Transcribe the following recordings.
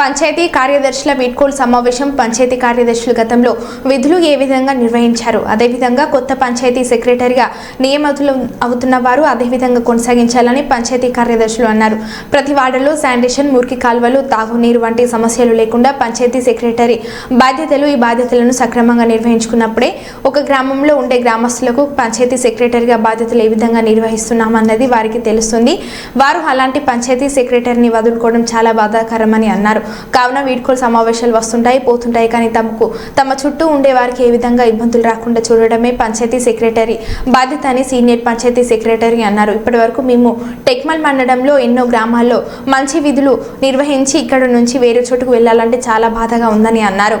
పంచాయతీ కార్యదర్శుల వీడ్కోలు సమావేశం పంచాయతీ కార్యదర్శులు గతంలో విధులు ఏ విధంగా నిర్వహించారు? అదేవిధంగా కొత్త పంచాయతీ సెక్రటరీగా నియమితులు అవుతున్న వారు అదేవిధంగా కొనసాగించాలని పంచాయతీ కార్యదర్శులు అన్నారు. ప్రతి వార్డులో శానిటేషన్ మురికి కాల్వలు తాగునీరు వంటి సమస్యలు లేకుండా పంచాయతీ సెక్రటరీ బాధ్యతలు ఈ బాధ్యతలను సక్రమంగా నిర్వహించుకున్నప్పుడే ఒక గ్రామంలో ఉండే గ్రామస్తులకు పంచాయతీ సెక్రటరీగా బాధ్యతలు ఏ విధంగా నిర్వహిస్తున్నామన్నది వారికి తెలుస్తుంది. వారు అలాంటి పంచాయతీ సెక్రటరీని వదులుకోవడం చాలా బాధాకరమని అన్నారు. కావున వీడ్కోలు సమావేశాలు వస్తుంటాయి పోతుంటాయి. కానీ తమకు తమ చుట్టూ ఉండే వారికి ఏ విధంగా ఇబ్బందులు రాకుండా చూడడమే పంచాయతీ సెక్రటరీ బాధ్యత అని సీనియర్ పంచాయతీ సెక్రటరీ అన్నారు. ఇప్పటి వరకు మేము టెక్మల్ మండడంలో ఎన్నో గ్రామాల్లో మంచి విధులు నిర్వహించి ఇక్కడ నుంచి వేరే చోటుకు వెళ్ళాలంటే చాలా బాధగా ఉందని అన్నారు.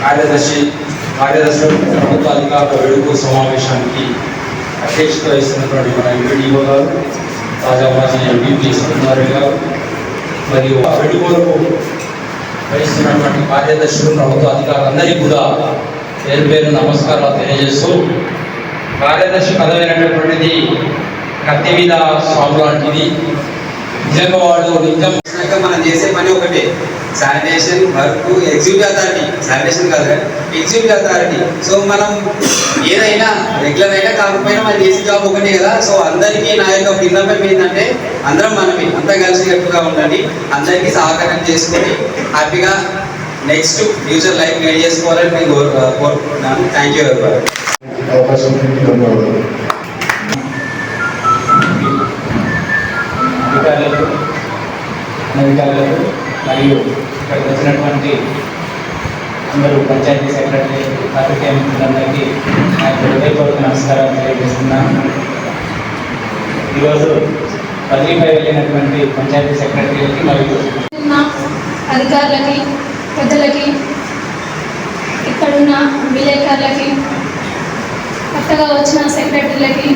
కార్యదర్శి కార్యదర్శులు ప్రభుత్వ అధికారుల వేడుక సమావేశానికి అధ్యక్షత వహిస్తున్నటువంటి మన ఎంపీడీఓ గారు తాజా మాజీ ఎంపీపీ సుకుమారయ్య గారు మరియు ఆ వేడుకలకు వహిస్తున్నటువంటి కార్యదర్శులు ప్రభుత్వ అధికారులందరికీ కూడా పేరు పేరు నమస్కారాలు తెలియజేస్తూ కార్యదర్శి పదవి అనేటటువంటిది కత్తి మీద స్వామి లాంటిది. నిజంగా వాళ్ళు నిజం మనం చేసే పని ఒకటే. Sanitation work executive authority sanitation కాదు ఎగ్జిక్యూటివ్ అథారిటీ సో మనం ఏదైనా రెగ్యులర్ అయినా కాకపోయినా మనం చేసే జాబ్ ఒకటే కదా. సో అందరికీ నా యొక్క విన్నపం ఏంటంటే అందరం మనమే అంతా కలిసికట్టుగా ఉండండి. అందరికీ సహకారం చేసుకొని హ్యాపీగా నెక్స్ట్ ఫ్యూచర్ లైఫ్ లీడ్ చేసుకోవాలని నేను కోరు- కోరుకుంటున్నాను. థ్యాంక్ యూ ఎవరి అవకాశం అధికారులకు. మరియు ఇక్కడికి వచ్చినటువంటి అందరూ పంచాయతీ సెక్రటరీ పాత్రికేయ మిత్రులందరికీ నాకు హృదయపూర్వక నమస్కారాలు తెలియజేస్తున్నాను. ఈరోజు బదిలీపై వెళ్ళినటువంటి పంచాయతీ సెక్రటరీలకి మరియు అధికారులకి పెద్దలకి ఇక్కడున్న విలేకరులకి కొత్తగా వచ్చిన సెక్రటరీలకి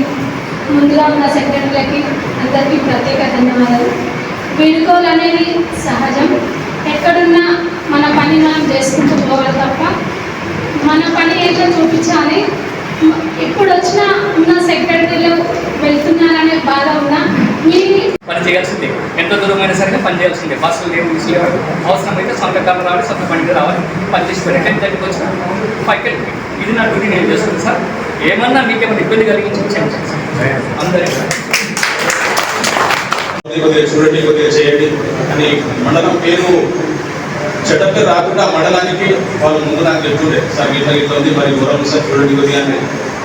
ముందుగా ఉన్న సెక్రటరీలకి అందరికీ ప్రత్యేక ధన్యవాదాలు. వీడుకోలు అనేది సహజం. ఎక్కడున్నా మన పని మనం చేసుకుంటూ పోవాలి తప్ప మన పని ఏదో చూపించాలి. ఇప్పుడు వచ్చిన ఉన్న సెక్రటరీలో వెళ్తున్నారనే బాధ ఉన్నా మీ పని చేయాల్సిందే. ఎంత దూరమైనా సరే పని చేయాల్సిందే. బస్సులు లేవు లేవు. అవసరం అయితే సొంత కాలం రావాలి సొంత పనికి రావాలి పని చేసి పెట్టి టెన్ థర్టీకి వచ్చిన ఫైవ్కి ఇది నా డ్యూటీ నేను చేస్తాను సార్. ఏమన్నా మీకేమైనా ఇబ్బంది కలిగించి అందరికీ. కొద్దిగా కొద్దిగా చూడండి కొద్దిగా చేయండి అని మండలం పేరు చెడ్డ రాకుండా మండలానికి వాళ్ళు ముందు నాకు చెప్తుండే. సార్ ఇట్లా ఇట్లా ఉంది మరి గౌరవం సార్ చూడండి కొద్దిగా అని.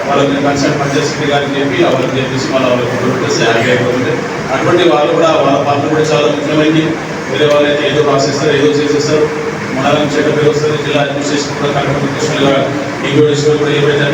వాళ్ళకి కన్సల్ట్ పంచాయతీ కానీ చెప్పి వాళ్ళకి చెప్పేసి వాళ్ళు వాళ్ళకి పెట్టేసి అటువంటి వాళ్ళు కూడా వాళ్ళ పాత్ర కూడా చాలా ముఖ్యమైనది వేరే వాళ్ళు అయితే ఏదో రాసేస్తారు ఏదో చేసేస్తారు. మండలం చెడ్డ పేరు వస్తుంది జిల్లా అడ్మినిస్ట్రేషన్ కూడా కరెక్ట్ కృష్ణ కూడా ఏమైతే